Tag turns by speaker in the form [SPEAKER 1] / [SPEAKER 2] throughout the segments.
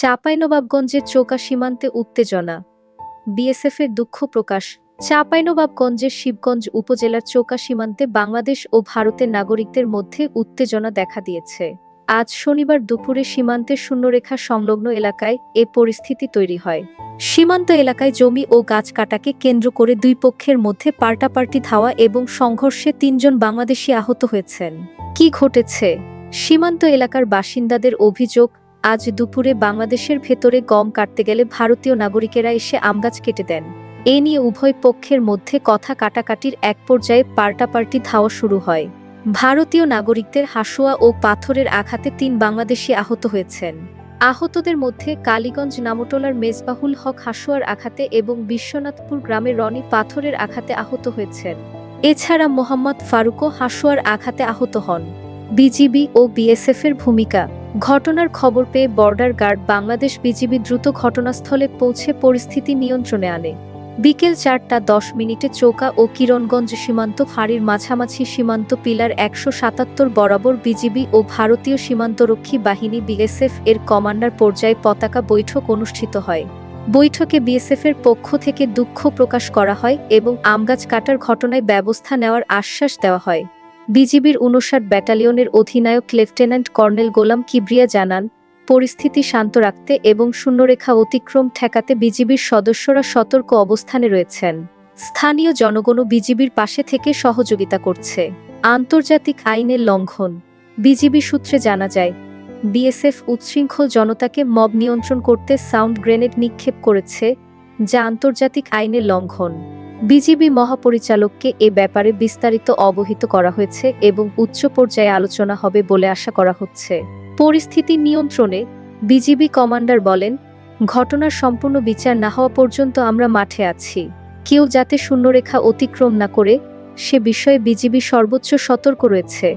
[SPEAKER 1] চাঁপাইনবাবগঞ্জের চৌকা সীমান্তে উত্তেজনা। বিএসএফের দুঃখ প্রকাশ। চাঁপাইনবাবগঞ্জের শিবগঞ্জ উপজেলার চৌকা সীমান্তে বাংলাদেশ ও ভারতের নাগরিকদের মধ্যে উত্তেজনা দেখা দিয়েছে। আজ শনিবার দুপুরে সীমান্তের শূন্যরেখা সংলগ্ন এলাকায় এ পরিস্থিতি তৈরি হয়। সীমান্ত এলাকায় জমি ও গাছ কাটাকে কেন্দ্র করে দুই পক্ষের মধ্যে পাল্টাপাল্টি ধাওয়া এবং সংঘর্ষে তিনজন বাংলাদেশি আহত হয়েছেন। কি ঘটেছে? সীমান্ত এলাকার বাসিন্দাদের অভিযোগ আজ দুপুরে বাংলাদেশের ভেতরে গম কাটতে গেলে ভারতীয় নাগরিকেরা এসে আমগাছ কেটে দেন। এ নিয়ে উভয় পক্ষের মধ্যে কথা কাটাকাটির এক পর্যায়ে পাল্টাপাল্টি ধাওয়া শুরু হয়। ভারতীয় নাগরিকদের হাসুয়া ও পাথরের আঘাতে তিন বাংলাদেশি আহত হয়েছেন। আহতদের মধ্যে কালীগঞ্জ নামটোলার মেজবাহুল হক হাসুয়ার আঘাতে এবং বিশ্বনাথপুর গ্রামের রনি পাথরের আঘাতে আহত হয়েছেন। এছাড়া মোহাম্মদ ফারুকও হাসুয়ার আঘাতে আহত হন। বিজিবি ও বিএসএফ এর ভূমিকা ঘটনার খবর পেয়ে বর্ডার গার্ড বাংলাদেশ বিজিবি দ্রুত ঘটনাস্থলে পৌঁছে পরিস্থিতি নিয়ন্ত্রণে আনে। বিকেল চারটা দশ মিনিটে চৌকা ও কিরণগঞ্জ সীমান্ত ফাঁড়ির মাঝামাঝি সীমান্ত পিলার একশো সাতাত্তর বরাবর বিজিবি ও ভারতীয় সীমান্তরক্ষী বাহিনী বিএসএফ এর কমান্ডার পর্যায়ে পতাকা বৈঠক অনুষ্ঠিত হয়। বৈঠকে বিএসএফ এর পক্ষ থেকে দুঃখ প্রকাশ করা হয় এবং আমগাছ কাটার ঘটনায় ব্যবস্থা নেওয়ার আশ্বাস দেওয়া হয়। বিজিবির উনষাট ব্যাটালিয়নের অধিনায়ক লেফটেন্যান্ট কর্নেল গোলাম কিবরিয়া জানান, পরিস্থিতি শান্ত রাখতে এবং শূন্যরেখা অতিক্রম ঠেকাতে বিজিবির সদস্যরা সতর্ক অবস্থানে রয়েছেন। স্থানীয় জনগণও বিজিবির পাশে থেকে সহযোগিতা করছে। আন্তর্জাতিক আইনের লঙ্ঘন। বিজিবি সূত্রে জানা যায়, বিএসএফ উচ্ছৃঙ্খল জনতাকে মব নিয়ন্ত্রণ করতে সাউন্ড গ্রেনেড নিক্ষেপ করেছে, যা আন্তর্জাতিক আইনের লঙ্ঘন। বিজিবি মহাপরিচালককে এ ব্যাপারে বিস্তারিত অবহিত করা হয়েছে এবং উচ্চ পর্যায়ে আলোচনা হবে বলে আশা করা হচ্ছে। পরিস্থিতি নিয়ন্ত্রণে বিজিবি কমান্ডার বলেন, ঘটনার সম্পূর্ণ বিচার না হওয়া পর্যন্ত আমরা মাঠে আছি। কেউ যাতে শূন্যরেখা অতিক্রম না করে, সে বিষয়ে বিজিবি সর্বোচ্চ সতর্ক রয়েছে।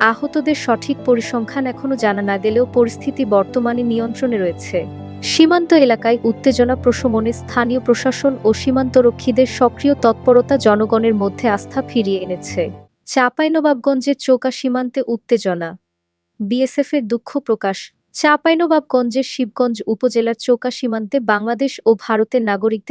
[SPEAKER 1] আহতদের সঠিক পরিসংখ্যান এখনও জানা না গেলেও পরিস্থিতি বর্তমানে নিয়ন্ত্রণে রয়েছে। সীমান্ত এলাকায় উত্তেজনা প্রশমনে স্থানীয় প্রশাসন ও সীমান্তরক্ষীদের সক্রিয় তৎপরতা জনগণের মধ্যে আস্থা ফিরিয়ে এনেছে। চাঁপাইনবাবগঞ্জের চোকা সীমান্তে উত্তেজনা। বিএসএফের দুঃখ প্রকাশ। চাঁপাইনবাবগঞ্জের শিবগঞ্জ উপজেলার চোকা সীমান্তে বাংলাদেশ ও ভারতের নাগরিকদের